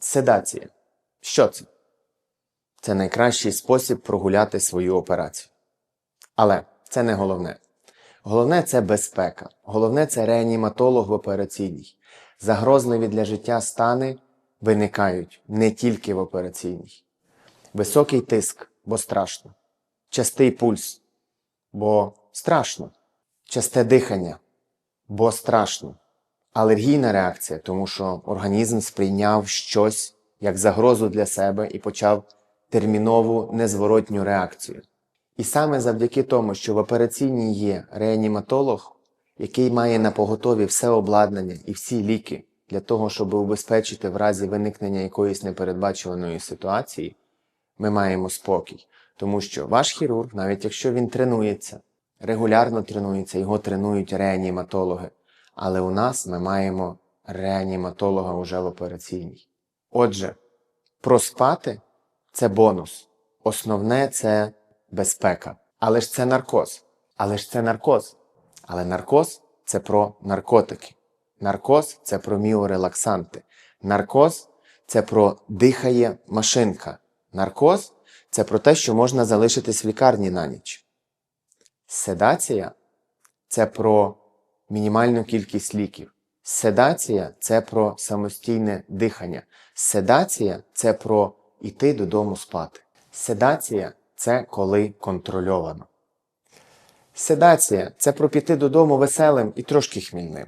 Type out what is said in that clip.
Седація. Що це? Це найкращий спосіб прогуляти свою операцію. Але це не головне. Головне це безпека. Головне це реаніматолог в операційній. Загрозливі для життя стани виникають не тільки в операційній. Високий тиск, бо страшно. Частий пульс, бо страшно. Часте дихання, бо страшно. Алергійна реакція, тому що організм сприйняв щось як загрозу для себе і почав термінову незворотню реакцію. І саме завдяки тому, що в операційній є реаніматолог, який має на поготові все обладнання і всі ліки для того, щоб убезпечити в разі виникнення якоїсь непередбачуваної ситуації, ми маємо спокій. Тому що ваш хірург, навіть якщо він тренується, регулярно тренується, його тренують реаніматологи. Але у нас ми маємо реаніматолога уже в операційній. Отже, проспати це бонус. Основне це безпека. Але ж це наркоз. Але ж це наркоз. Але наркоз це про наркотики. Наркоз це про міорелаксанти. Наркоз це про дихає машинка. Наркоз це про те, що можна залишитись в лікарні на ніч. Седація це про мінімальну кількість ліків. Седація це про самостійне дихання. Седація це про йти додому спати. Седація це коли контрольовано. Седація це про піти додому веселим і трошки хмільним.